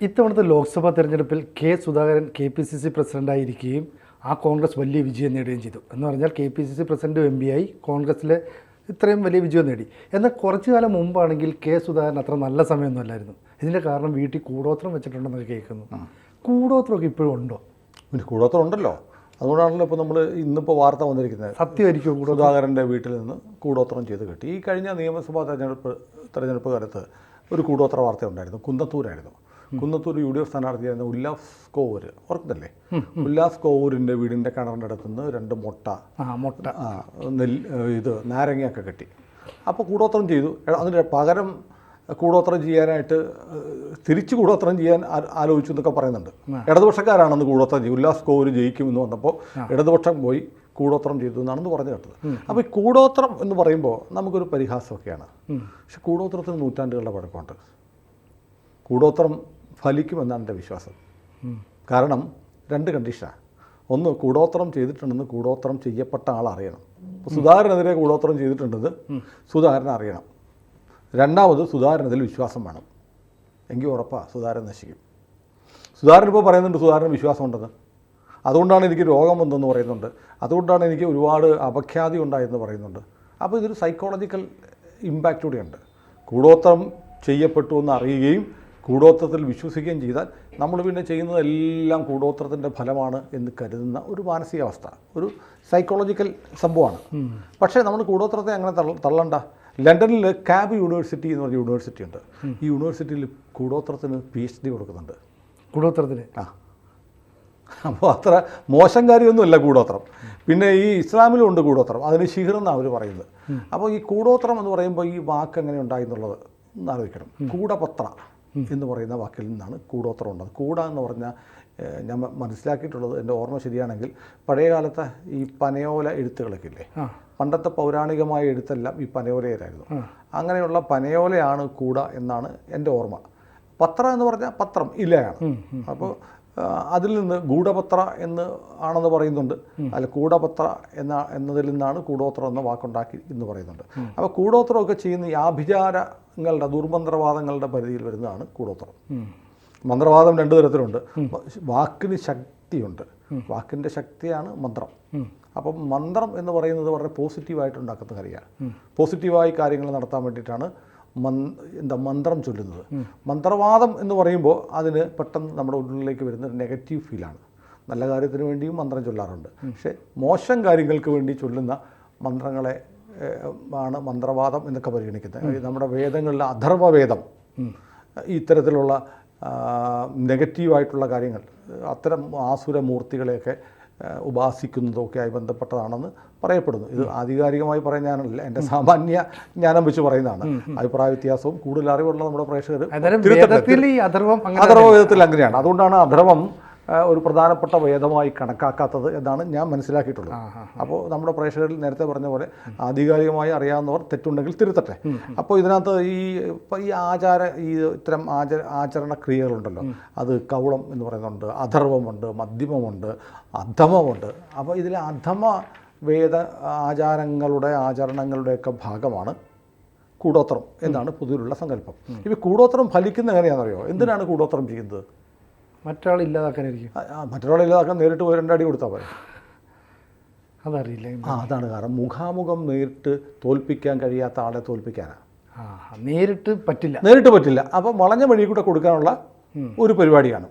ഇത്തവണത്തെ ലോക്സഭാ തെരഞ്ഞെടുപ്പിൽ K Sudhakaran K P C C പ്രസിഡന്റായിരിക്കുകയും ആ കോൺഗ്രസ് വലിയ വിജയം നേടുകയും ചെയ്തു. എന്ന് പറഞ്ഞാൽ കെ പി സി സി പ്രസിഡന്റും എം പി ആയി കോൺഗ്രസ്സിലെ ഇത്രയും വലിയ വിജയം നേടി. എന്നാൽ കുറച്ചു കാലം മുമ്പാണെങ്കിൽ കെ സുധാകരൻ അത്ര നല്ല സമയമൊന്നുമല്ലായിരുന്നു ഇതിന്റെ കാരണം വീട്ടിൽ കൂടോത്രം വെച്ചിട്ടുണ്ടെന്നൊക്കെ കേൾക്കുന്നു. കൂടോത്രമൊക്കെ ഇപ്പോഴും ഉണ്ടോ? പിന്നെ കൂടോത്രം ഉണ്ടല്ലോ. അതുകൊണ്ടാണല്ലോ ഇപ്പോൾ നമ്മൾ ഇന്നിപ്പോൾ വാർത്ത വന്നിരിക്കുന്നത്. സത്യമായിരിക്കും സുധാകരന്റെ വീട്ടിൽ നിന്ന് കൂടോത്രം ചെയ്ത് കിട്ടി. ഈ കഴിഞ്ഞ നിയമസഭാ തെരഞ്ഞെടുപ്പ് തെരഞ്ഞെടുപ്പ് കാലത്ത് ഒരു കൂടോത്ര വാർത്ത ഉണ്ടായിരുന്നു. കുന്നത്തൂരായിരുന്നു കുന്നത്തൂർ യു ഡി എഫ് സ്ഥാനാർത്ഥിയായിരുന്ന ഉല്ലാസ് കോവൂര് ഓർക്കുന്നില്ലേ? ഉല്ലാസ് കോവൂരിന്റെ വീടിന്റെ കിണറിന്റെ അടുത്തുനിന്ന് രണ്ട് മുട്ട മുട്ട. നെല്ല് ഇത് നാരങ്ങയൊക്കെ കെട്ടി. അപ്പോൾ കൂടോത്രം ചെയ്തു. അതിന് പകരം കൂടോത്രം ചെയ്യാനായിട്ട് തിരിച്ചു കൂടോത്രം ചെയ്യാൻ ആലോചിച്ചു എന്നൊക്കെ പറയുന്നുണ്ട്. ഇടതുപക്ഷക്കാരാണെന്ന് കൂടോത്രം ചെയ്യും ഉല്ലാസ് കോവൂര് ജയിക്കുമെന്ന് വന്നപ്പോൾ ഇടതുപക്ഷം പോയി കൂടോത്രം ചെയ്തു എന്നാണെന്ന് പറഞ്ഞു കേട്ടത്. അപ്പോൾ ഈ കൂടോത്രം എന്ന് പറയുമ്പോൾ നമുക്കൊരു പരിഹാസമൊക്കെയാണ്. പക്ഷെ കൂടോത്രത്തിന് നൂറ്റാണ്ടുകളുടെ പഴക്കമുണ്ട്. കൂടോത്രം ഫലിക്കുമെന്നാണ് എന്റെ വിശ്വാസം. കാരണം രണ്ട് കണ്ടീഷനാണ് ഒന്ന് കൂടോത്രം ചെയ്തിട്ടുണ്ടെന്ന് കൂടോത്രം ചെയ്യപ്പെട്ട ആൾ അറിയണം സുധാകരനെതിരെ കൂടോത്രം ചെയ്തിട്ടുണ്ടെന്ന് സുധാകരൻ അറിയണം. രണ്ടാമത് സുധാകരനതിൽ വിശ്വാസം വേണം. എങ്കിൽ ഉറപ്പാണ് സുധാകരൻ നശിക്കും. സുധാരൻ ഇപ്പോൾ പറയുന്നുണ്ട് സുധാരൻ വിശ്വാസം ഉണ്ടെന്ന് അതുകൊണ്ടാണ് എനിക്ക് രോഗം വന്നെന്ന് പറയുന്നുണ്ട്. അതുകൊണ്ടാണ് എനിക്ക് ഒരുപാട് അപഖ്യാതി ഉണ്ടായെന്ന് പറയുന്നുണ്ട്. അപ്പോൾ ഇതൊരു സൈക്കോളജിക്കൽ ഇമ്പാക്റ്റ് കൂടിയുണ്ട്. കൂടോത്രം ചെയ്യപ്പെട്ടു എന്ന് അറിയുകയും കൂടോത്രത്തിൽ വിശ്വസിക്കുകയും ചെയ്താൽ നമ്മൾ പിന്നെ ചെയ്യുന്നതെല്ലാം കൂടോത്രത്തിന്റെ ഫലമാണ് എന്ന് കരുതുന്ന ഒരു മാനസികാവസ്ഥ ഒരു സൈക്കോളജിക്കൽ സംഭവമാണ്. പക്ഷേ നമ്മൾ കൂടോത്രത്തെ അങ്ങനെ തള്ളണ്ട. ലണ്ടനിൽ കാബ് യൂണിവേഴ്സിറ്റി എന്ന് പറഞ്ഞ യൂണിവേഴ്സിറ്റി ഉണ്ട്. ഈ യൂണിവേഴ്സിറ്റിയിൽ കൂടോത്രത്തിന് പി എച്ച് ഡി കൊടുക്കുന്നുണ്ട്. കൂടോത്രത്തിന്? ആ. അപ്പോൾ അത്ര മോശം കാര്യമൊന്നുമല്ല കൂടോത്രം. പിന്നെ ഈ ഇസ്ലാമിലും ഉണ്ട് കൂടോത്രം. അതിന് ഷിഹർ എന്നാണ് അവർ പറയുന്നത്. അപ്പോൾ ഈ കൂടോത്രം എന്ന് പറയുമ്പോൾ ഈ വാക്ക് എങ്ങനെ ഉണ്ടായി എന്നുള്ളത് ഒന്ന് ആലോചിക്കണം. കൂടപത്ര. എന്ന് പറയുന്ന വാക്കിൽ നിന്നാണ് കൂടോത്രം ഉണ്ടത് കൂട എന്ന് പറഞ്ഞാൽ ഞാൻ മനസ്സിലാക്കിയിട്ടുള്ളത് എന്റെ ഓർമ്മ ശരിയാണെങ്കിൽ പഴയകാലത്തെ ഈ പനയോല എഴുത്തുകളൊക്കെ ഇല്ലേ പണ്ടത്തെ പൗരാണികമായ എഴുത്തെല്ലാം ഈ പനയോലയിലായിരുന്നു. അങ്ങനെയുള്ള പനയോലയാണ് കൂട എന്നാണ് എന്റെ ഓർമ്മ. പത്രം എന്ന് പറഞ്ഞാൽ പത്രം ഇല്ലയാണ് അപ്പോൾ അതിൽ നിന്ന് ഗൂഢപത്ര എന്ന് ആണെന്ന് പറയുന്നുണ്ട്. അല്ല കൂടപത്ര എന്ന എന്നതിൽ നിന്നാണ് കൂടോത്രം എന്ന വാക്കുണ്ടാക്കി എന്ന് പറയുന്നുണ്ട്. അപ്പോൾ കൂടോത്രമൊക്കെ ചെയ്യുന്ന ഈ ആഭിചാരങ്ങളുടെ ദുർമന്ത്രവാദങ്ങളുടെ പരിധിയിൽ വരുന്നതാണ് കൂടോത്രം. മന്ത്രവാദം രണ്ട് തരത്തിലുണ്ട്. വാക്കിന് ശക്തിയുണ്ട്. വാക്കിന്റെ ശക്തിയാണ് മന്ത്രം. അപ്പം മന്ത്രം എന്ന് പറയുന്നത് വളരെ പോസിറ്റീവായിട്ട് ഉണ്ടാക്കുന്ന കാര്യമാണ്. പോസിറ്റീവായി കാര്യങ്ങൾ നടത്താൻ വേണ്ടിയിട്ടാണ് എന്താ മന്ത്രം ചൊല്ലുന്നത്. മന്ത്രവാദം എന്ന് പറയുമ്പോൾ അതിന് പെട്ടെന്ന് നമ്മുടെ ഉള്ളിലേക്ക് വരുന്ന നെഗറ്റീവ് ഫീലാണ് നല്ല കാര്യത്തിന് വേണ്ടിയും മന്ത്രം ചൊല്ലാറുണ്ട്. പക്ഷേ മോശം കാര്യങ്ങൾക്ക് വേണ്ടി ചൊല്ലുന്ന മന്ത്രങ്ങളെ ആണ് മന്ത്രവാദം എന്നൊക്കെ പരിഗണിക്കുന്നത്. നമ്മുടെ വേദങ്ങളിലെ അഥർവവേദം ഇത്തരത്തിലുള്ള നെഗറ്റീവായിട്ടുള്ള കാര്യങ്ങൾ അത്തരം ആസുരമൂർത്തികളെയൊക്കെ ആ, ഉപാസിക്കുന്നതൊക്കെയായി ബന്ധപ്പെട്ടതാണെന്ന് പറയപ്പെടുന്നു. ഇത് ആധികാരികമായി പറയാൻ ഞാനല്ല. എന്റെ സാമാന്യ ജ്ഞാനം വെച്ച് പറയുന്നതാണ്. അഭിപ്രായ വ്യത്യാസവും കൂടുതൽ അറിവുള്ള നമ്മുടെ പ്രേക്ഷകർ അഥർവ വിധത്തിൽ വേദത്തിൽ അഥർവം അങ്ങനെയാണ്. അതുകൊണ്ടാണ് അധർവം ആ, ഒരു പ്രധാനപ്പെട്ട വേദമായി കണക്കാക്കാത്തത് എന്നാണ് ഞാൻ മനസ്സിലാക്കിയിട്ടുള്ളത്. അപ്പോൾ നമ്മുടെ പ്രേക്ഷകരിൽ നേരത്തെ പറഞ്ഞ പോലെ ആധികാരികമായി അറിയാവുന്നവർ തെറ്റുണ്ടെങ്കിൽ തിരുത്തട്ടെ. അപ്പോൾ ഇതിനകത്ത് ഈ ഇപ്പം ഈ ആചാര ഈ ഇത്തരം ആചര ആചരണ ക്രിയകളുണ്ടല്ലോ. അത് കൗളം എന്ന് പറയുന്നുണ്ട് അധർവമുണ്ട് മധ്യമമുണ്ട് അധമമുണ്ട്. അപ്പോൾ ഇതിൽ അധമ വേദ ആചാരങ്ങളുടെ ആചരണങ്ങളുടെയൊക്കെ ഭാഗമാണ് കൂടോത്രം എന്നാണ് പൊതുവിലുള്ള സങ്കല്പം. ഇപ്പോൾ കൂടോത്രം ഫലിക്കുന്ന എങ്ങനെയാണെന്നറിയോ? എന്തിനാണ് കൂടോത്രം ചെയ്യുന്നത്? മറ്റൊരാൾ ഇല്ലാതാക്കാനായിരിക്കും. മറ്റൊരാൾ ഇല്ലാതാക്കാൻ നേരിട്ട് പോയി രണ്ടടി കൊടുത്താൽ പോരെ. അതറിയില്ല ആ അതാണ് കാരണം. മുഖാമുഖം നേരിട്ട് തോൽപ്പിക്കാൻ കഴിയാത്ത ആളെ തോൽപ്പിക്കാനാണ് നേരിട്ട് പറ്റില്ല. നേരിട്ട് പറ്റില്ല. അപ്പം വളഞ്ഞ വഴി കൂടെ കൊടുക്കാനുള്ള ഒരു പരിപാടിയാണ്.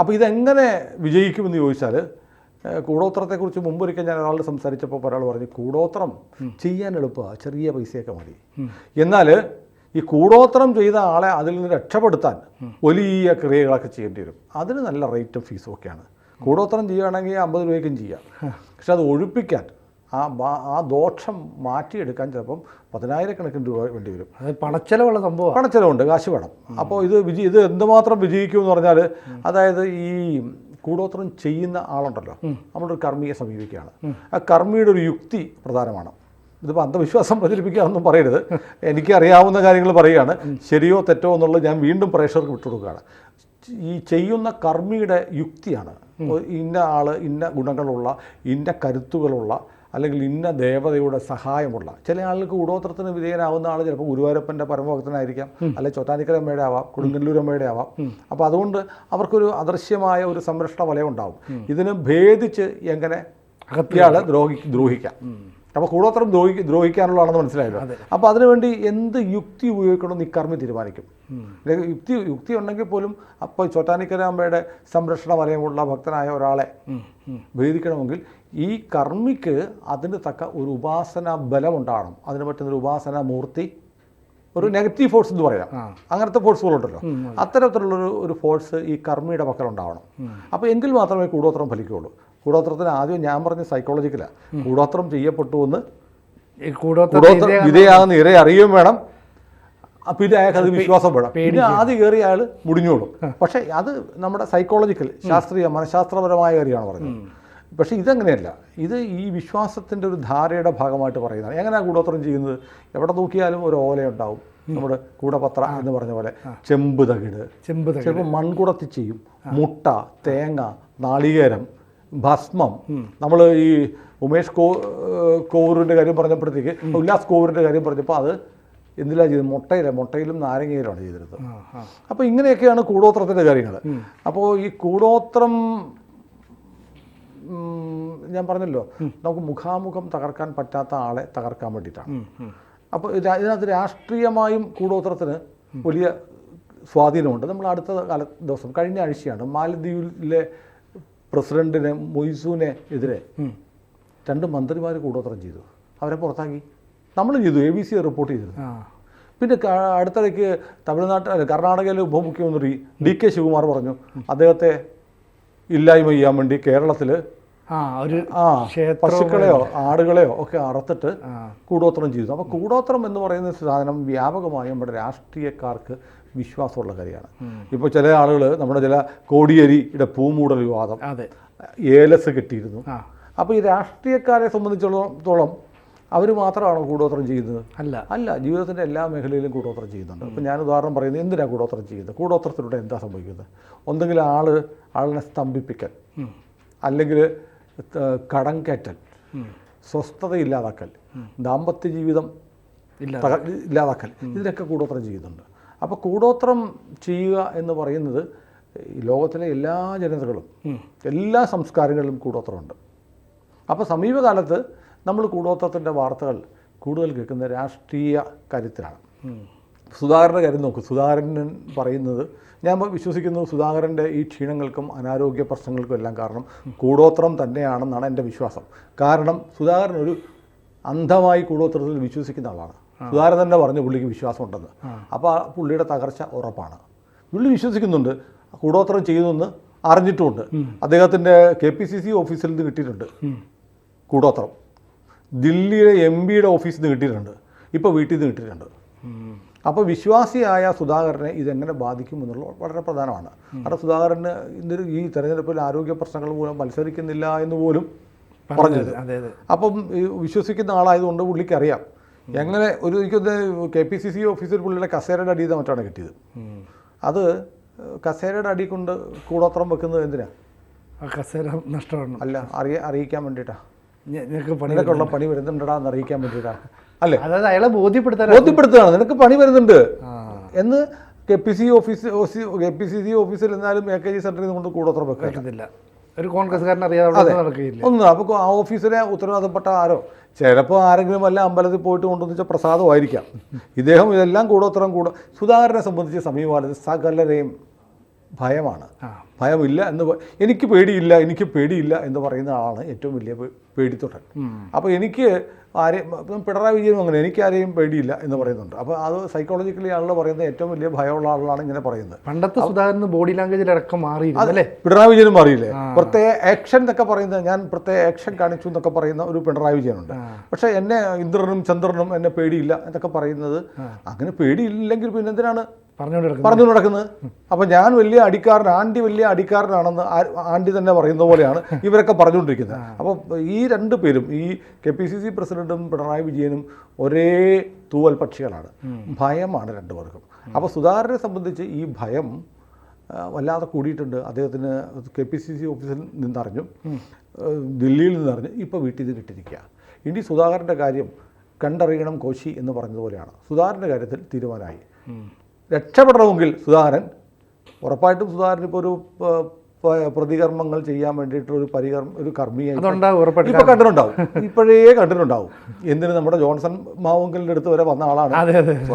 അപ്പോൾ ഇതെങ്ങനെ വിജയിക്കുമെന്ന് ചോദിച്ചാൽ കൂടോത്രത്തെക്കുറിച്ച് കൂടോത്രത്തെക്കുറിച്ച് മുമ്പൊരിക്കൽ ഞാൻ ഒരാളോട് സംസാരിച്ചപ്പോൾ ഒരാൾ പറഞ്ഞു കൂടോത്രം ചെയ്യാൻ എളുപ്പമാണ് ചെറിയ പൈസയൊക്കെ മതി. എന്നാൽ ഈ കൂടോത്രം ചെയ്ത ആളെ അതിൽ നിന്ന് രക്ഷപ്പെടുത്താൻ വലിയ ക്രിയകളൊക്കെ ചെയ്യേണ്ടി വരും. അതിന് നല്ല റേറ്റും ഫീസും ഒക്കെയാണ്. കൂടോത്രം ചെയ്യുകയാണെങ്കിൽ അമ്പത് രൂപയ്ക്കും ചെയ്യാം. പക്ഷെ അത് ഒഴിപ്പിക്കാൻ ആ ആ ദോഷം മാറ്റിയെടുക്കാൻ ചിലപ്പം പതിനായിരക്കണക്കിന് രൂപ വേണ്ടി വരും. പണച്ചെലവുള്ള സംഭവം പണച്ചെലവുണ്ട് കാശ് വേണം. അപ്പോൾ ഇത് വിജയ ഇത് എന്തുമാത്രം വിജയിക്കും എന്ന് പറഞ്ഞാൽ അതായത് ഈ കൂടോത്രം ചെയ്യുന്ന ആളുണ്ടല്ലോ. നമ്മളൊരു കർമ്മിയെ സമീപിക്കുകയാണ്. ആ കർമ്മിയുടെ ഒരു യുക്തി പ്രധാനമാണ്. ഇതിപ്പോൾ അന്ധവിശ്വാസം പ്രചരിപ്പിക്കുകയാണെന്നും പറയരുത്. എനിക്കറിയാവുന്ന കാര്യങ്ങൾ പറയുകയാണ്. ശരിയോ തെറ്റോ എന്നുള്ളത് ഞാൻ വീണ്ടും പ്രേക്ഷകർക്ക് വിട്ടുകൊടുക്കുകയാണ്. ഈ ചെയ്യുന്ന കർമ്മിയുടെ യുക്തിയാണ്. ഇന്ന ആൾ ഇന്ന ഗുണങ്ങളുള്ള ഇന്ന കരുത്തുകളുള്ള അല്ലെങ്കിൽ ഇന്ന ദേവതയുടെ സഹായമുള്ള. ചില ആളുകൾക്ക് ഉടോത്രത്തിന് വിധേയനാവുന്ന ആൾ ചിലപ്പോൾ ഗുരുവായൂരപ്പന്റെ പരമഭക്തനായിരിക്കാം. അല്ലെ ചോറ്റാനിക്കരമ്മയുടെ ആവാം കൊടുങ്ങല്ലൂരമ്മയുടെ ആവാം. അപ്പോൾ അതുകൊണ്ട് അവർക്കൊരു അദൃശ്യമായ ഒരു സംരക്ഷണ വലയം ഉണ്ടാവും ഇതിനെ ഭേദിച്ച് എങ്ങനെ അകത്തിയാൾ ദ്രോഹി ദ്രോഹിക്കാം. അപ്പോൾ കൂടോത്രം ദ്രോഹി ദ്രോഹിക്കാനുള്ളതാണെന്ന് മനസ്സിലായല്ലോ. അപ്പോൾ അതിനുവേണ്ടി എന്ത് യുക്തി ഉപയോഗിക്കണമെന്ന് ഇക്കർമ്മി കർമ്മി തീരുമാനിക്കും യുക്തി യുക്തി ഉണ്ടെങ്കിൽ പോലും അപ്പോൾ ചോറ്റാനിക്കരാമ്പയുടെ സംരക്ഷണ വലയമുള്ള ഭക്തനായ ഒരാളെ ഭേദിക്കണമെങ്കിൽ ഈ കർമ്മിക്ക് അതിന് തക്ക ഒരു ഉപാസന ബലം ഉണ്ടാകണം അതിന് പറ്റുന്ന ഒരു ഉപാസന മൂർത്തി ഒരു നെഗറ്റീവ് ഫോഴ്സ് എന്ന് പറയാം. അങ്ങനത്തെ ഫോഴ്സുകളുണ്ടല്ലോ അത്തരത്തിലുള്ളൊരു ഒരു ഫോഴ്സ് ഈ കർമ്മിയുടെ പക്കൽ ഉണ്ടാവണം അപ്പോൾ എങ്കിൽ മാത്രമേ കൂടോത്രം ഫലിക്കുകയുള്ളൂ. കൂടോത്രത്തിന് ആദ്യം ഞാൻ പറഞ്ഞ സൈക്കോളജിക്കലാണ് കൂടോത്രം ചെയ്യപ്പെട്ടു എന്ന് കൂടോത്രം വിധേയാകുന്ന ഇര അറിയുകയും വേണം. പിന്നെ അയാൾക്ക് അത് വിശ്വാസം വേണം. പിന്നെ ആദ്യം കയറി അയാൾ മുടിഞ്ഞോളും പക്ഷേ അത് നമ്മുടെ സൈക്കോളജിക്കൽ ശാസ്ത്രീയ മനഃശാസ്ത്രപരമായ കാര്യമാണ് പറഞ്ഞത് പക്ഷേ ഇതങ്ങനെയല്ല. ഇത് ഈ വിശ്വാസത്തിന്റെ ഒരു ധാരയുടെ ഭാഗമായിട്ട് പറയുന്നതാണ്. എങ്ങനെയാണ് കൂടോത്രം ചെയ്യുന്നത്? എവിടെ നോക്കിയാലും ഒരു ഓലയുണ്ടാവും. നമ്മുടെ കൂടപത്ര എന്ന് പറഞ്ഞ പോലെ ചെമ്പ് തകിട്. ചെമ്പ് തകിട്. ചിലപ്പോൾ മൺകുടത്തി ചെയ്യും. മുട്ട തേങ്ങ നാളികേരം ഭസ്മം. നമ്മൾ ഈ ഉമേഷ് കോ കോവൂരിന്റെ കാര്യം പറഞ്ഞപ്പോഴത്തേക്ക് ഉല്ലാസ് കോവൂരിന്റെ കാര്യം പറഞ്ഞപ്പോൾ അത് എന്തിലാണ് ചെയ്തത്? മുട്ടയില മുട്ടയിലും നാരങ്ങയിലാണ് ചെയ്തിരുന്നത്. അപ്പോൾ ഇങ്ങനെയൊക്കെയാണ് കൂടോത്രത്തിന്റെ കാര്യങ്ങൾ അപ്പോൾ ഈ കൂടോത്രം ഞാൻ പറഞ്ഞല്ലോ നമുക്ക് മുഖാമുഖം തകർക്കാൻ പറ്റാത്ത ആളെ തകർക്കാൻ വേണ്ടിയിട്ടാണ്. അപ്പോൾ ഇത് ഇതിനകത്ത് രാഷ്ട്രീയമായും കൂടോത്രത്തിന് വലിയ സ്വാധീനമുണ്ട്. നമ്മൾ അടുത്ത കാല ദിവസം കഴിഞ്ഞ ആഴ്ചയാണ് മാലദ്വീപിലെ പ്രസിഡന്റിനെ മൊയ്സൂനെ എതിരെ രണ്ട് മന്ത്രിമാർ കൂടോത്രം ചെയ്തു. അവരെ പുറത്താക്കി. നമ്മൾ ചെയ്തു എ ബി സി റിപ്പോർട്ട് ചെയ്തു പിന്നെ അടുത്തിടയ്ക്ക് തമിഴ്നാട്ടിൽ കർണാടകയിലെ ഉപമുഖ്യമന്ത്രി ഡി കെ ശിവകുമാർ പറഞ്ഞു അദ്ദേഹത്തെ ഇല്ലായ്മ ചെയ്യാൻ വേണ്ടി കേരളത്തിൽ ആ പശുക്കളെയോ ആടുകളെയോ ഒക്കെ അറുത്തിട്ട് കൂടോത്രം ചെയ്തു. അപ്പോൾ കൂടോത്രം എന്ന് പറയുന്ന സാധനം വ്യാപകമായി നമ്മുടെ രാഷ്ട്രീയക്കാർക്ക് വിശ്വാസമുള്ള കാര്യമാണ്. ഇപ്പോൾ ചില ആളുകൾ നമ്മുടെ ചില കോടിയേരിയുടെ പൂമൂടൽ വിവാദം ഏലസ് കിട്ടിയിരുന്നു. അപ്പോൾ ഈ രാഷ്ട്രീയക്കാരെ സംബന്ധിച്ചിടത്തോളം അവർ മാത്രമാണോ കൂടോത്രം ചെയ്യുന്നത്? അല്ല. അല്ല ജീവിതത്തിന്റെ എല്ലാ മേഖലയിലും കൂടോത്രം ചെയ്യുന്നുണ്ട്. അപ്പോൾ ഞാൻ ഉദാഹരണം പറയുന്നത് എന്തിനാണ് കൂടോത്രം ചെയ്യുന്നത്? കൂടോത്രത്തിലൂടെ എന്താ സംഭവിക്കുന്നത്? ഒന്നെങ്കിൽ ആൾ ആളിനെ സ്തംഭിപ്പിക്കൽ അല്ലെങ്കിൽ കടം കയറ്റൽ സ്വസ്ഥത ഇല്ലാതാക്കൽ ദാമ്പത്യ ജീവിതം ഇല്ലാതാക്കൽ. ഇതിനൊക്കെ കൂടോത്രം ചെയ്യുന്നുണ്ട്. അപ്പോൾ കൂടോത്രം ചെയ്യുക എന്ന് പറയുന്നത് ലോകത്തിലെ എല്ലാ ജനതകളും എല്ലാ സംസ്കാരങ്ങളിലും കൂടോത്രമുണ്ട്. അപ്പോൾ സമീപകാലത്ത് നമ്മൾ കൂടോത്രത്തിന്റെ വാർത്തകൾ കൂടുതൽ കേൾക്കുന്ന രാഷ്ട്രീയ കാര്യത്തിലാണ്. സുധാകരന്റെ കാര്യം നോക്കൂ. സുധാകരൻ പറയുന്നത് ഞാൻ വിശ്വസിക്കുന്നു സുധാകരന്റെ ഈ ക്ഷീണങ്ങൾക്കും അനാരോഗ്യ പ്രശ്നങ്ങൾക്കും എല്ലാം കാരണം കൂടോത്രം തന്നെയാണെന്നാണ് എന്റെ വിശ്വാസം. കാരണം സുധാകരൻ ഒരു അന്ധമായി കൂടോത്രത്തിൽ വിശ്വസിക്കുന്ന ആളാണ്. സുധാകരൻ തന്നെ പറഞ്ഞു പുള്ളിക്ക് വിശ്വാസം ഉണ്ടെന്ന് അപ്പോൾ ആ പുള്ളിയുടെ തകർച്ച ഉറപ്പാണ്. പുള്ളി വിശ്വസിക്കുന്നുണ്ട്. കൂടോത്രം ചെയ്യുന്നെന്ന് അറിഞ്ഞിട്ടുമുണ്ട്. അദ്ദേഹത്തിന്റെ കെ പി സി സി ഓഫീസിൽ നിന്ന് കിട്ടിയിട്ടുണ്ട്. കൂടോത്രം. ദില്ലിയിലെ എം പിയുടെ ഓഫീസിൽ നിന്ന് കിട്ടിയിട്ടുണ്ട്. ഇപ്പോൾ വീട്ടിൽ നിന്ന് കിട്ടിയിട്ടുണ്ട്. അപ്പോൾ വിശ്വാസിയായ സുധാകരനെ ഇതെങ്ങനെ ബാധിക്കും എന്നുള്ളത് വളരെ പ്രധാനമാണ്. കാരണം സുധാകരന് ഇന്നൊരു ഈ തെരഞ്ഞെടുപ്പിൽ ആരോഗ്യ പ്രശ്നങ്ങൾ മൂലം മത്സരിക്കുന്നില്ല എന്ന് പോലും പറഞ്ഞത് അപ്പം വിശ്വസിക്കുന്ന ആളായതുകൊണ്ട് പുള്ളിക്ക് അറിയാം എങ്ങനെ ഒരു എനിക്കൊന്ന് കെ പി സി സി ഓഫീസിൽ പുള്ളിയുടെ കസേരയുടെ അടിയിൽ നിന്ന് മറ്റാണ് കിട്ടിയത്. അത് കസേരയുടെ അടി കൊണ്ട് കൂടോത്രം വെക്കുന്നത് എന്തിനാ? ആ കസേര നഷ്ടമാണ് അല്ല അറിയ അറിയിക്കാൻ വേണ്ടിയിട്ടാ നിനക്ക് പണി പണി വരുന്നുണ്ടടാ എന്ന് അറിയിക്കാൻ വേണ്ടിയിട്ടാ അല്ലേ? അതായത് അയാളെ ബോധ്യപ്പെടുത്താൻ ബോധ്യപ്പെടുത്തുകയാണ്. നിനക്ക് പണി വരുന്നുണ്ട്. എന്ന് K P C office K P C C ഓഫീസിൽ എന്നാലും എ കെ ജി സെന്ററിൽ നിന്ന് കൊണ്ട് കൂടോത്രം പറ്റുന്നില്ല ഒരു കോൺഗ്രസ്സുകാരൻ അറിയാതെ നടക്കുകയില്ല. ഒന്നും അപ്പോൾ ആ ഓഫീസിലെ ഉത്തരവാദപ്പെട്ട ആരോ? ചിലപ്പോൾ ആരെങ്കിലും വല്ല അമ്പലത്തിൽ പോയിട്ട് കൊണ്ടുവന്ന പ്രസാദമായിരിക്കാം ഇദ്ദേഹം ഇതെല്ലാം കൂടോത്രം കൂടെ സുധാകരനെ സംബന്ധിച്ച് സമീപകാലത്ത് സകലരെയും ഭയമാണ്. ഭയമില്ല എന്ന് എനിക്ക് പേടിയില്ല എനിക്ക് പേടിയില്ല എന്ന് പറയുന്ന ആളാണ് ഏറ്റവും വലിയ പേടിത്തൊട്ടൻ. അപ്പോൾ എനിക്ക് ആരെയും പിണറായി വിജയനും അങ്ങനെ എനിക്കാരെയും പേടിയില്ല എന്ന് പറയുന്നുണ്ട്. അപ്പോൾ അത് സൈക്കോളജിക്കലി ആളുകൾ പറയുന്നത്. ഏറ്റവും വലിയ ഭയമുള്ള ആളാണ് ഇങ്ങനെ പറയുന്നത്. പണ്ടത്തെ സുധാകരന് ബോഡി ലാംഗ്വേജിൽ അടക്കം മാറി അല്ലേ? പിണറായി വിജയനും മാറിയില്ലേ? പ്രത്യേക ആക്ഷൻ എന്നൊക്കെ പറയുന്നത് ഞാൻ പ്രത്യേക ആക്ഷൻ കാണിച്ചു എന്നൊക്കെ പറയുന്ന ഒരു പിണറായി വിജയനുണ്ട്. പക്ഷേ എന്നെ ഇന്ദ്രനും ചന്ദ്രനും എന്നെ പേടിയില്ല എന്നൊക്കെ പറയുന്നത്. അങ്ങനെ പേടിയില്ലെങ്കിൽ പിന്നെ എന്തിനാണ്? പറഞ്ഞു നടക്കുന്നത്. അപ്പം ഞാൻ വലിയ അടിക്കാരൻ ആണ്ടി വലിയ അടിക്കാരനാണെന്ന് ആണ്ടി ആന്റി തന്നെ പറയുന്ന പോലെയാണ് ഇവരൊക്കെ പറഞ്ഞുകൊണ്ടിരിക്കുന്നത്. അപ്പോൾ ഈ രണ്ട് പേരും ഈ കെ പി സി സി പ്രസിഡന്റും പിണറായി വിജയനും ഒരേ തൂവൽ പക്ഷികളാണ്. ഭയമാണ് രണ്ടുപേർക്കും. അപ്പോൾ സുധാകരനെ സംബന്ധിച്ച് ഈ ഭയം വല്ലാതെ കൂടിയിട്ടുണ്ട്. അദ്ദേഹത്തിന് കെ പി സി സി ഓഫീസിൽ നിന്നറിഞ്ഞു. ദില്ലിയിൽ നിന്നറിഞ്ഞു. ഇപ്പോൾ വീട്ടിൽ നിന്ന് കിട്ടിയിരിക്കുക ഇനി സുധാകരന്റെ കാര്യം കണ്ടറിയണം കോശി എന്ന് പറഞ്ഞതുപോലെയാണ്. സുധാകരന്റെ കാര്യത്തിൽ തീരുമാനമായി. രക്ഷപ്പെടണമെങ്കിൽ സുധാകരൻ ഉറപ്പായിട്ടും സുധാകരൻ ഇപ്പോൾ ഒരു പ്രതികർമ്മങ്ങൾ ചെയ്യാൻ വേണ്ടിയിട്ട് ഒരു പരികർമ്മ ഒരു കർമ്മിയായി. ഇപ്പൊ കണ്ടിട്ടുണ്ടാവും. ഇപ്പോഴേ കണ്ടിട്ടുണ്ടാവും. എന്തിന് നമ്മുടെ ജോൺസൺ മാവുങ്കലിന്റെ അടുത്ത് വരെ വന്ന ആളാണ്.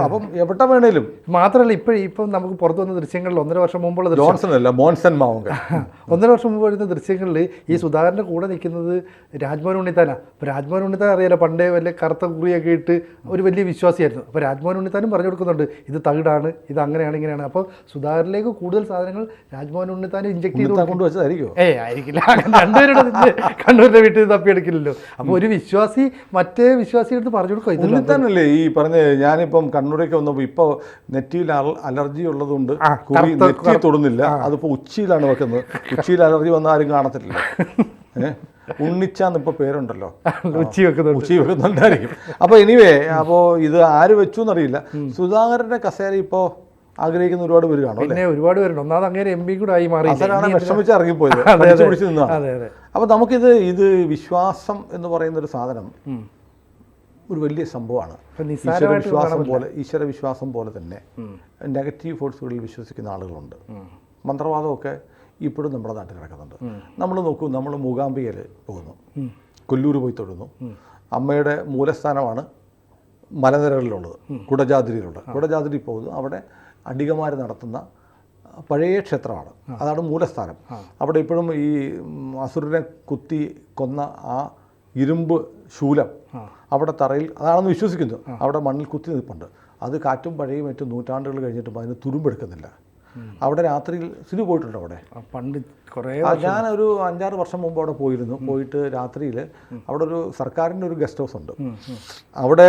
അപ്പം എവിടെ വേണേലും. മാത്രമല്ല ഇപ്പോഴും ഇപ്പം നമുക്ക് പുറത്തു വന്ന ദൃശ്യങ്ങളിൽ ഒന്നര വർഷം മുമ്പുള്ള ജോൺസൺ അല്ല മോൺസൺ മാവുങ്കൽ. ഒന്നര വർഷം മുമ്പ് വരുന്ന ദൃശ്യങ്ങളിൽ ഈ സുധാകരന്റെ കൂടെ നിൽക്കുന്നത് രാജ്മോഹൻ ഉണ്ണിത്താനാ. അപ്പോൾ രാജ്മോഹൻ ഉണ്ണിത്താൻ അറിയാലോ പണ്ടേ വലിയ കറുത്ത കുറിയൊക്കെ ഇട്ട് ഒരു വലിയ വിശ്വാസിയായിരുന്നു. അപ്പോൾ രാജ്മോഹൻ ഉണ്ണിത്താനും പറഞ്ഞു കൊടുക്കുന്നുണ്ട് ഇത് തകിടാണ് ഇത് അങ്ങനെയാണ് ഇങ്ങനെയാണ്. അപ്പോൾ സുധാകരനിലേക്ക് കൂടുതൽ സാധനങ്ങൾ രാജ്മോഹൻ ഉണ്ണിത്താൻ ഇഞ്ചക്ട് ചെയ്ത് ഉണ്ണിത്താൻ കൊണ്ടുവച്ചതായിരിക്കുമോ ഏ ആയിരിക്കില്ല. രണ്ടുപേരുടെ നിന്ന് കണ്ണൂരിന്റെ വീട്ടിൽ തപ്പിയെടുക്കില്ലല്ലോ അപ്പോൾ ഒരു വിശ്വാസി മറ്റേ വിശ്വാസി എടുത്ത് പറഞ്ഞു കൊടുക്കുക ഇതിൽ തന്നെയല്ലേ ഈ പറഞ്ഞ ഞാനിപ്പം കണ്ണൂരേക്ക് വന്നപ്പോൾ ഇപ്പോൾ നെറ്റിയിൽ അലർജി ഉള്ളതുകൊണ്ട് കുറി നെറ്റി തൊടുന്നില്ല. അതിപ്പോൾ ഉച്ചയിലാണ് വെക്കുന്നത്. ഉച്ചയിൽ അലർജി വന്ന ആരും കാണത്തില്ല. ഏഹ് ഉണ്ണിച്ചാന്ന് ഇപ്പോൾ പേരുണ്ടല്ലോ. ഉച്ചി വെക്കുന്നുണ്ട്. ഉച്ചി വെക്കുന്നുണ്ടായിരിക്കും. അപ്പോൾ എനിവേ അപ്പോൾ ഇത് ആര് വെച്ചു എന്നറിയില്ല സുധാകരന്റെ കസേര ഇപ്പോൾ ആഗ്രഹിക്കുന്ന ഒരുപാട് പേര് കാണും പിന്നെ ഒരുപാട് പേരുണ്ട്. ഒന്നാമത് അങ്ങനെ എം പി കൂടെ ആയി മാറി. വിഷമിച്ച് ഇറങ്ങിപ്പോയത് അപ്പൊ. പിടിച്ച് അപ്പോൾ നമുക്കിത് ഇത് വിശ്വാസം എന്ന് പറയുന്ന ഒരു സാധനം ഒരു വലിയ സംഭവമാണ്. വിശ്വാസം പോലെ ഈശ്വര വിശ്വാസം പോലെ തന്നെ നെഗറ്റീവ് ഫോഴ്സുകളിൽ വിശ്വസിക്കുന്ന ആളുകളുണ്ട്. മന്ത്രവാദമൊക്കെ ഇപ്പോഴും നമ്മുടെ നാട്ടിൽ കിടക്കുന്നുണ്ട്. നമ്മൾ നോക്കൂ നമ്മൾ മൂകാംബികയിൽ പോകുന്നു. കൊല്ലൂർ പോയി തൊഴുന്നു. അമ്മയുടെ മൂലസ്ഥാനമാണ് മലനിരകളിലുള്ളത് കുടജാതിരിയിലുള്ളത് കുടജാതിരി പോകുന്നു. അവിടെ അടികമാർ നടത്തുന്ന പഴയ ക്ഷേത്രമാണ്. അതാണ് മൂലസ്ഥാനം. അവിടെ ഇപ്പോഴും ഈ അസുരനെ കുത്തി കൊന്ന ആ ഇരുമ്പ് ശൂലം അവിടെ തറയിൽ അതാണെന്ന് വിശ്വസിക്കുന്നു. അവിടെ മണ്ണിൽ കുത്തി നിൽപ്പുണ്ട്. അത് കാറ്റും പഴയും മറ്റും നൂറ്റാണ്ടുകൾ കഴിഞ്ഞിട്ടും അതിന് തുരുമ്പെടുക്കുന്നില്ല. അവിടെ രാത്രിയിൽ സിനു പോയിട്ടുണ്ട് അവിടെ? പണ്ട് കുറേ ഞാനൊരു അഞ്ചാറ് വർഷം മുമ്പ് അവിടെ പോയിരുന്നു. പോയിട്ട് രാത്രിയിൽ അവിടെ ഒരു സർക്കാരിന്റെ ഒരു ഗസ്റ്റ് ഹൗസ് ഉണ്ട്. അവിടെ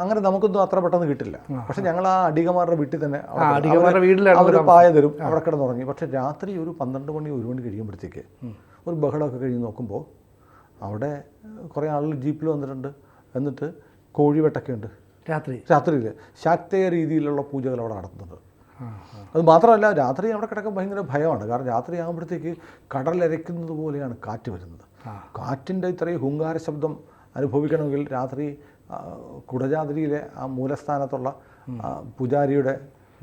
അങ്ങനെ നമുക്കൊന്നും അത്ര പെട്ടെന്ന് കിട്ടില്ല. പക്ഷെ ഞങ്ങൾ ആ അടികമാരുടെ വീട്ടിൽ തന്നെ അവർ പായ തരും. അവിടെ കിടന്നുറങ്ങി പക്ഷെ രാത്രി ഒരു പന്ത്രണ്ട് മണി ഒരു മണി കഴിയുമ്പോഴത്തേക്ക് ഒരു ബഹളമൊക്കെ കഴിഞ്ഞ് നോക്കുമ്പോൾ അവിടെ കുറേ ആളുകൾ ജീപ്പിൽ വന്നിട്ടുണ്ട്. എന്നിട്ട് കോഴിവെട്ടൊക്കെ ഉണ്ട്. രാത്രി. രാത്രിയിൽ ശാക്തേയ രീതിയിലുള്ള പൂജകൾ അവിടെ നടത്തുന്നുണ്ട്. അത് മാത്രമല്ല രാത്രി അവിടെ കിടക്കാൻ ഭയങ്കര ഭയമാണ്. കാരണം രാത്രി ആകുമ്പോഴത്തേക്ക് കടലരയ്ക്കുന്നത് പോലെയാണ് കാറ്റ് വരുന്നത്. കാറ്റിന്റെ ഇത്രയും ഹുങ്കാര ശബ്ദം അനുഭവിക്കണമെങ്കിൽ രാത്രി കുടജാദ്രിയിലെ കുടജാതിരിയിലെ ആ മൂലസ്ഥാനത്തുള്ള പൂജാരിയുടെ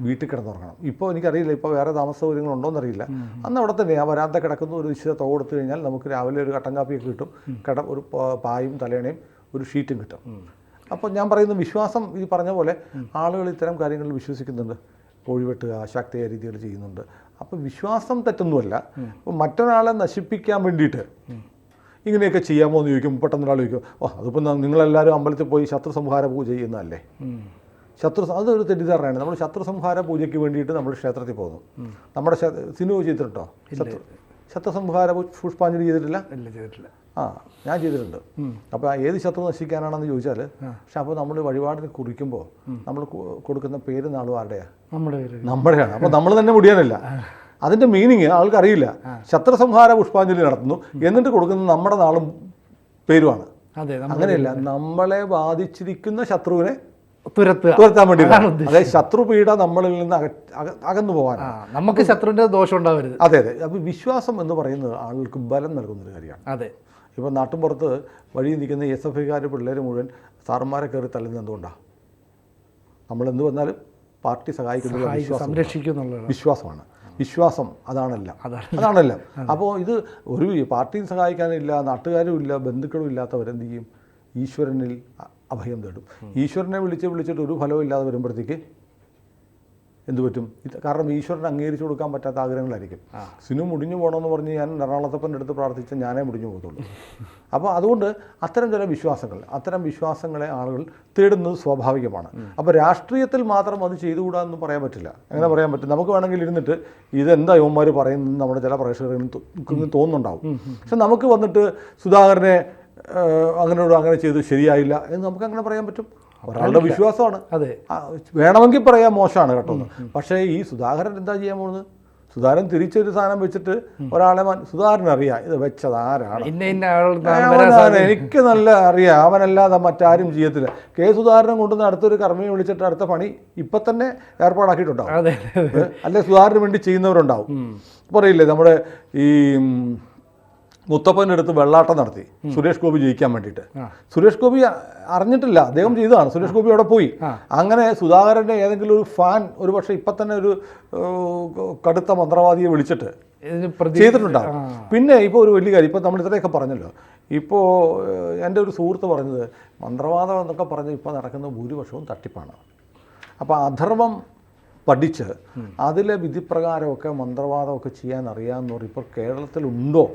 വീട്ടിൽ കിടന്നുറങ്ങണം. ഇപ്പോൾ എനിക്കറിയില്ല ഇപ്പോൾ വേറെ താമസ സൗകര്യങ്ങളുണ്ടോയെന്നറിയില്ല അന്ന് അവിടെ തന്നെ ആ വരാന്ത കിടക്കുന്ന ഒരു നിശ്ചിത തുക കൊടുത്തു കഴിഞ്ഞാൽ നമുക്ക് രാവിലെ ഒരു കട്ടൻ കാപ്പിയൊക്കെ കിട്ടും. കട ഒരു പായും തലേണയും ഒരു ഷീറ്റും കിട്ടും. അപ്പോൾ ഞാൻ പറയുന്ന വിശ്വാസം ഈ പറഞ്ഞ പോലെ ആളുകൾ ഇത്തരം കാര്യങ്ങളിൽ വിശ്വസിക്കുന്നുണ്ട്. കോഴിവെട്ടുക ശാക്തീയ രീതികൾ ചെയ്യുന്നുണ്ട്. അപ്പോൾ വിശ്വാസം തെറ്റൊന്നുമല്ല. അപ്പോൾ മറ്റൊരാളെ നശിപ്പിക്കാൻ വേണ്ടിയിട്ട് ഇങ്ങനെയൊക്കെ ചെയ്യാമോ എന്ന് ചോദിക്കും. പെട്ടെന്ന് ഒരാൾ ചോദിക്കും ഓ അതിപ്പോൾ നിങ്ങളെല്ലാവരും അമ്പലത്തിൽ പോയി ശത്രു സംഹാര പൂജ ചെയ്യുന്നതല്ലേ. ശത്രു അതൊരു തെറ്റിദ്ധാരണയാണ്. നമ്മൾ ശത്രു സംഹാര പൂജയ്ക്ക് വേണ്ടിയിട്ട് നമ്മൾ ക്ഷേത്രത്തിൽ പോകുന്നു. നമ്മുടെ സിനിമ ചെയ്തിട്ടുണ്ടോ? ശത്രു ശത്രു സംഹാര പുഷ്പാഞ്ജലി ചെയ്തിട്ടില്ല? ഇല്ല ചെയ്തിട്ടില്ല. ആ ഞാൻ ചെയ്തിട്ടുണ്ട്. അപ്പോൾ ഏത് ശത്രു നശിക്കാനാണെന്ന് ചോദിച്ചാൽ പക്ഷെ അപ്പോൾ നമ്മൾ വഴിപാടിന് കുറിക്കുമ്പോൾ നമ്മൾ കൊടുക്കുന്ന പേര് നാളും ആരുടെയാണ് നമ്മുടെ നമ്മുടെയാണ്. അപ്പോൾ നമ്മൾ തന്നെ മുടിയാനില്ല. അതിന്റെ മീനിങ് ആൾക്കറിയില്ല. ശത്രു സംഹാര പുഷ്പാഞ്ജലി നടത്തുന്നു. എന്നിട്ട് കൊടുക്കുന്ന നമ്മുടെ നാളും പേരുമാണ്. അങ്ങനെയല്ല നമ്മളെ ബാധിച്ചിരിക്കുന്ന ശത്രുവിനെ തുരത്താൻ വേണ്ടി അതെ ശത്രു അതായത് ശത്രുപീഠ നമ്മളിൽ നിന്ന് അക അക- അകന്നു പോകാൻ നമുക്ക് ശത്രുവിന്റെ ദോഷം ഉണ്ടാവരുത്. അതെ അതെ. അപ്പൊ വിശ്വാസം എന്ന് പറയുന്നത് ആളുകൾക്ക് ബലം നൽകുന്ന ഒരു കാര്യമാണ്. അതെ. ഇപ്പോൾ നാട്ടുമ്പുറത്ത് വഴി നിൽക്കുന്ന എസ് എഫ് ഐക്കാർ പിള്ളേർ മുഴുവൻ സാറന്മാരെ കയറി തള്ളുന്നത് എന്തുകൊണ്ടാണ് നമ്മൾ എന്ത് വന്നാലും പാർട്ടി സഹായിക്കുന്ന വിശ്വാസം സംരക്ഷിക്കും എന്നുള്ളതാണ്. വിശ്വാസമാണ്. വിശ്വാസം അതാണല്ല. അതാണ്. അതാണല്ല. അപ്പോൾ ഇത് ഒരു പാർട്ടിയും സഹായിക്കാനില്ല നാട്ടുകാരും ഇല്ല ബന്ധുക്കളും ഇല്ലാത്തവരെന്ത് ചെയ്യും? ഈശ്വരനിൽ അഭയം തേടും. ഈശ്വരനെ വിളിച്ച് വിളിച്ചിട്ട് ഒരു ഫലവും ഇല്ലാതെ വരുമ്പോഴത്തേക്ക് എന്ത് പറ്റും? ഇത് കാരണം ഈശ്വരനെ അംഗീകരിച്ചു കൊടുക്കാൻ പറ്റാത്ത ആഗ്രഹങ്ങളായിരിക്കും. സിനു മുടിഞ്ഞു പോകണമെന്ന് പറഞ്ഞ് ഞാൻ എറണാകുളത്തപ്പന്റെ അടുത്ത് പ്രാർത്ഥിച്ച ഞാനേ മുടിഞ്ഞു പോകത്തുള്ളൂ. അപ്പോൾ അതുകൊണ്ട് അത്തരം ചില വിശ്വാസങ്ങൾ അത്തരം വിശ്വാസങ്ങളെ ആളുകൾ തേടുന്നത് സ്വാഭാവികമാണ്. അപ്പോൾ രാഷ്ട്രീയത്തിൽ മാത്രം അത് ചെയ്തുകൂടാന്ന് പറയാൻ പറ്റില്ല. അങ്ങനെ പറയാൻ പറ്റും? നമുക്ക് വേണമെങ്കിൽ ഇരുന്നിട്ട് ഇതെന്താ യുവന്മാർ പറയുന്നത് നമ്മുടെ ചില പ്രേക്ഷകരും തോന്നുന്നുണ്ടാവും. പക്ഷെ നമുക്ക് വന്നിട്ട് സുധാകരനെ അങ്ങനെ അങ്ങനെ ചെയ്ത് ശരിയായില്ല എന്ന് നമുക്ക് അങ്ങനെ പറയാൻ പറ്റും? ഒരാളുടെ വിശ്വാസമാണ്. അതെ. വേണമെങ്കിൽ പറയാം മോശമാണ് കേട്ടോ. പക്ഷേ ഈ സുധാകരൻ എന്താ ചെയ്യാൻ പോകുന്നത്? സുധാകരൻ തിരിച്ചൊരു സാധനം വെച്ചിട്ട് ഒരാളെ സുധാകരൻ അറിയാം ഇത് വെച്ചത് ആരാണ്? എനിക്ക് നല്ല അറിയാം അവനല്ലാതെ മറ്റാരും ചെയ്യത്തില്ല. കെ സുധാകരനെ കൊണ്ടുവന്ന് അടുത്തൊരു കർമ്മിയെ വിളിച്ചിട്ട് അടുത്ത പണി ഇപ്പം തന്നെ ഏർപ്പാടാക്കിയിട്ടുണ്ടാവും? അല്ലെ സുധാകരന് വേണ്ടി ചെയ്യുന്നവരുണ്ടാവും. പറയില്ലേ നമ്മുടെ ഈ മുത്തപ്പന്റെ അടുത്ത് വെള്ളാട്ടം നടത്തി. സുരേഷ് ഗോപി ജയിക്കാൻ വേണ്ടിയിട്ട്. സുരേഷ് ഗോപി അറിഞ്ഞിട്ടില്ല. അദ്ദേഹം ചെയ്തതാണ്. സുരേഷ് ഗോപി അവിടെ പോയി. അങ്ങനെ സുധാകരന്റെ ഏതെങ്കിലും ഒരു ഫാൻ ഒരു പക്ഷേ ഇപ്പം തന്നെ ഒരു കടുത്ത മന്ത്രവാദിയെ വിളിച്ചിട്ട് ചെയ്തിട്ടുണ്ടാകും പിന്നെ ഇപ്പോൾ ഒരു വലിയ കാര്യം ഇപ്പോൾ നമ്മൾ ഇത്രയൊക്കെ പറഞ്ഞല്ലോ. ഇപ്പോൾ എന്റെ ഒരു സുഹൃത്ത് പറഞ്ഞത് മന്ത്രവാദം എന്നൊക്കെ പറഞ്ഞ് ഇപ്പോൾ നടക്കുന്ന ഭൂരിപക്ഷവും തട്ടിപ്പാണ്. അപ്പോൾ അധർവം പഠിച്ച് അതിലെ വിധിപ്രകാരമൊക്കെ മന്ത്രവാദമൊക്കെ ചെയ്യാൻ അറിയാമെന്ന് ഇപ്പോൾ കേരളത്തിലുണ്ടോ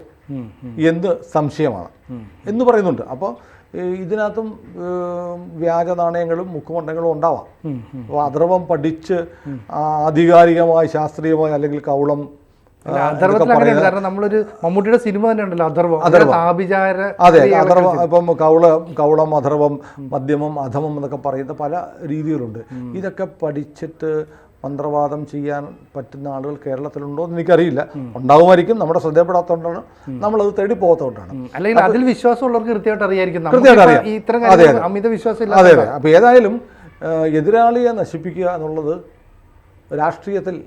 എന്ന് സംശയമാണ്. എന്ന് പറയുന്നുണ്ട്. അപ്പോൾ ഇതിനകത്തും വ്യാജ നാണയങ്ങളും മുക്കുമണ്ടങ്ങളും ഉണ്ടാവാം. അപ്പോൾ അധർവം പഠിച്ച് ആധികാരികമായി ശാസ്ത്രീയമായി അല്ലെങ്കിൽ കൗളം കാരണം നമ്മളൊരു മമ്മൂട്ടിയുടെ സിനിമ തന്നെ ഉണ്ടല്ലോ അഥർവം. ആഭിചാര അതെ അഥർവം ഇപ്പം കൗള കൗളം അഥർവം മധ്യമം അധമം എന്നൊക്കെ പറയുന്ന പല രീതികളുണ്ട്. ഇതൊക്കെ പഠിച്ചിട്ട് മന്ത്രവാദം ചെയ്യാൻ പറ്റുന്ന ആളുകൾ കേരളത്തിലുണ്ടോ എന്ന് എനിക്കറിയില്ല. ഉണ്ടാവുമായിരിക്കും. നമ്മുടെ ശ്രദ്ധയപ്പെടാത്തതുകൊണ്ടാണ് നമ്മളത് തേടി പോകാത്തതുകൊണ്ടാണ്. അല്ലെങ്കിൽ അതിൽ വിശ്വാസമുള്ളവർക്ക് കൃത്യമായിട്ട് അറിയായിരിക്കും. കൃത്യമായിട്ട് അറിയാം. ഇത്തരം. അമിത വിശ്വാസം അതെ. അതെ അപ്പോൾ ഏതായാലും എതിരാളിയെ നശിപ്പിക്കുക എന്നുള്ളത് രാഷ്ട്രീയത്തിൽ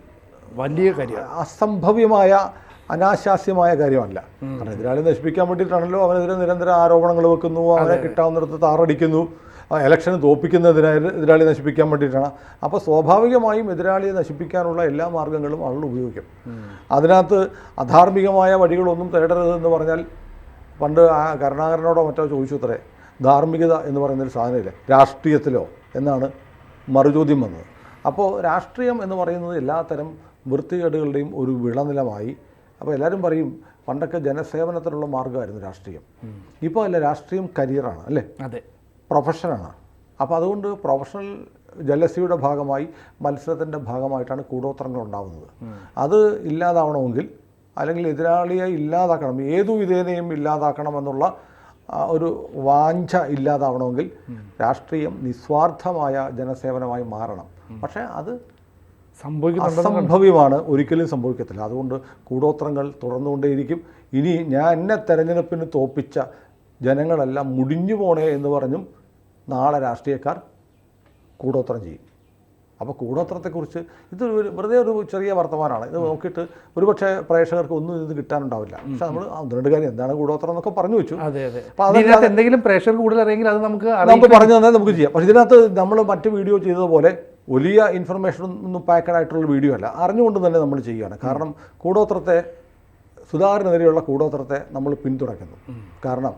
വലിയ കാര്യമാണ്. അസംഭവ്യമായ അനാശാസ്യമായ കാര്യമല്ല. കാരണം എതിരാളി നശിപ്പിക്കാൻ വേണ്ടിയിട്ടാണല്ലോ അവനെതിരെ നിരന്തര ആരോപണങ്ങൾ വെക്കുന്നു അവനെ കിട്ടാവുന്നിടത്ത് താറടിക്കുന്നു. ആ ഇലക്ഷന് തോപ്പിക്കുന്നതിനായി എതിരാളിയെ നശിപ്പിക്കാൻ വേണ്ടിയിട്ടാണ്. അപ്പോൾ സ്വാഭാവികമായും എതിരാളിയെ നശിപ്പിക്കാനുള്ള എല്ലാ മാർഗങ്ങളും ആളുകൾ ഉപയോഗിക്കും. അതിനകത്ത് അധാർമികമായ വഴികളൊന്നും തേടരുതെന്ന് പറഞ്ഞാൽ പണ്ട് ആ കരുണാകരനോടോ മറ്റോ ചോദിച്ചു അത്രേ. ധാർമ്മികത എന്ന് പറയുന്നൊരു സാധനമില്ല? രാഷ്ട്രീയത്തിലോ എന്നാണ് മറുചോദ്യം വന്നത്. അപ്പോൾ രാഷ്ട്രീയം എന്ന് പറയുന്നത് എല്ലാത്തരം വൃത്തികേടുകളുടെയും ഒരു വിളനിലമായി. അപ്പോൾ എല്ലാവരും പറയും പണ്ടൊക്കെ ജനസേവനത്തിനുള്ള മാർഗമായിരുന്നു രാഷ്ട്രീയം. ഇപ്പോൾ അല്ല രാഷ്ട്രീയം കരിയറാണ് അല്ലേ? അതെ. പ്രൊഫഷനാണ്. അപ്പോൾ അതുകൊണ്ട് പ്രൊഫഷണൽ ജലസിയുടെ ഭാഗമായി മത്സരത്തിന്റെ ഭാഗമായിട്ടാണ് കൂടോത്രങ്ങൾ ഉണ്ടാകുന്നത് അത് ഇല്ലാതാവണമെങ്കിൽ അല്ലെങ്കിൽ എതിരാളിയെ ഇല്ലാതാക്കണം ഏതു വിധേനയും ഇല്ലാതാക്കണമെന്നുള്ള ഒരു വാഞ്ച ഇല്ലാതാവണമെങ്കിൽ രാഷ്ട്രീയം നിസ്വാർത്ഥമായ ജനസേവനമായി മാറണം. പക്ഷേ അത് സംഭവ്യമാണ് ഒരിക്കലും സംഭവിക്കത്തില്ല. അതുകൊണ്ട് കൂടോത്രങ്ങൾ തുടർന്നുകൊണ്ടേയിരിക്കും. ഇനി ഞാൻ എന്നെ തെരഞ്ഞെടുപ്പിന് തോപ്പിച്ച ജനങ്ങളെല്ലാം മുടിഞ്ഞു പോണേ എന്ന് പറഞ്ഞും നാളെ രാഷ്ട്രീയക്കാർ കൂടോത്രം ചെയ്യും. അപ്പോൾ കൂടോത്രത്തെക്കുറിച്ച് ഇത് വെറുതെ ഒരു ചെറിയ വർത്തമാനമാണ്. ഇത് നോക്കിയിട്ട് ഒരുപക്ഷെ പ്രേക്ഷകർക്ക് ഒന്നും ഇത് കിട്ടാനുണ്ടാവില്ല. പക്ഷെ നമ്മൾ അതുകൊണ്ട് കാര്യം എന്താണ് കൂടോത്രം എന്നൊക്കെ പറഞ്ഞു വെച്ചു. അപ്പോൾ എന്തെങ്കിലും പ്രേക്ഷകർ കൂടുതൽ അറിയെങ്കിൽ അത് നമുക്ക് നമുക്ക് പറഞ്ഞു തന്നാൽ നമുക്ക് ചെയ്യാം. പക്ഷേ ഇതിനകത്ത് നമ്മൾ മറ്റ് വീഡിയോ ചെയ്തതുപോലെ വലിയ ഇൻഫർമേഷൻ ഒന്നും പാക്കഡ് ആയിട്ടുള്ള വീഡിയോ അല്ല. അറിഞ്ഞുകൊണ്ട് തന്നെ നമ്മൾ ചെയ്യുകയാണ്. കാരണം കൂടോത്രത്തെ സുധാകരനെതിരെയുള്ള കൂടോത്രത്തെ നമ്മൾ പിന്തുണയ്ക്കുന്നു. കാരണം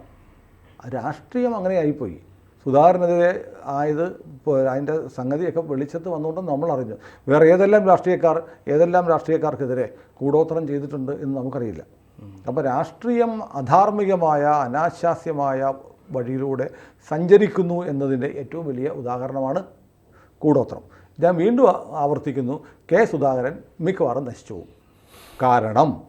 രാഷ്ട്രീയം അങ്ങനെ ആയിപ്പോയി സുധാകരനെതിരെ ആയത് അതിന്റെ സംഗതിയൊക്കെ വെളിച്ചത്ത് വന്നുകൊണ്ട് നമ്മൾ അറിഞ്ഞു വേറെ ഏതെല്ലാം രാഷ്ട്രീയക്കാർ ഏതെല്ലാം രാഷ്ട്രീയക്കാർക്കെതിരെ കൂടോത്രം ചെയ്തിട്ടുണ്ട് എന്ന് നമുക്കറിയില്ല. അപ്പോൾ രാഷ്ട്രീയം അധാർമികമായ അനാശാസ്യമായ വഴിയിലൂടെ സഞ്ചരിക്കുന്നു എന്നതിന്റെ ഏറ്റവും വലിയ ഉദാഹരണമാണ് കൂടോത്രം. ഞാൻ വീണ്ടും ആവർത്തിക്കുന്നു. കെ സുധാകരൻ മിക്കവാറും നശിച്ചു പോകും. കാരണം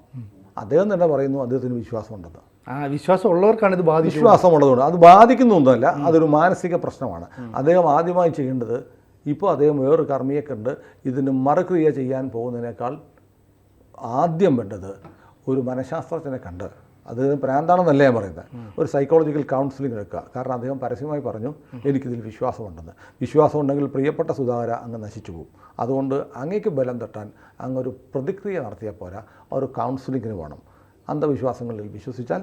അദ്ദേഹം തന്നെ പറയുന്നു അദ്ദേഹത്തിന് വിശ്വാസമുണ്ടെന്ന്. ആ വിശ്വാസം ഉള്ളവർക്കാണ് ഇത് ബാധിച്ചത്. വിശ്വാസമുള്ളതുകൊണ്ട്. അത് ബാധിക്കുന്നൊന്നുമല്ല അതൊരു മാനസിക പ്രശ്നമാണ്. അദ്ദേഹം ആദ്യമായി ചെയ്യേണ്ടത് ഇപ്പോൾ അദ്ദേഹം വേറൊരു കർമ്മിയെ കണ്ട് ഇതിന് മറുക്രിയ ചെയ്യാൻ പോകുന്നതിനേക്കാൾ ആദ്യം വേണ്ടത് ഒരു മനഃശാസ്ത്രജ്ഞനെ കണ്ട്. അത് പ്രാന്താണെന്നല്ല ഞാൻ പറയുന്നത്. ഒരു സൈക്കോളജിക്കൽ കൗൺസിലിംഗ് എടുക്കുക. കാരണം അദ്ദേഹം പരസ്യമായി പറഞ്ഞു എനിക്കിതിൽ വിശ്വാസമുണ്ടെന്ന്. വിശ്വാസമുണ്ടെങ്കിൽ പ്രിയപ്പെട്ട സുധാകര അങ്ങ് നശിച്ചു പോകും. അതുകൊണ്ട് അങ്ങേക്ക് ബലം തട്ടാൻ അങ്ങൊരു പ്രതിക്രിയ നടത്തിയാൽ പോരാ. ഒരു കൗൺസിലിങ്ങിന് വേണം. അന്ധവിശ്വാസങ്ങളിൽ വിശ്വസിച്ചാൽ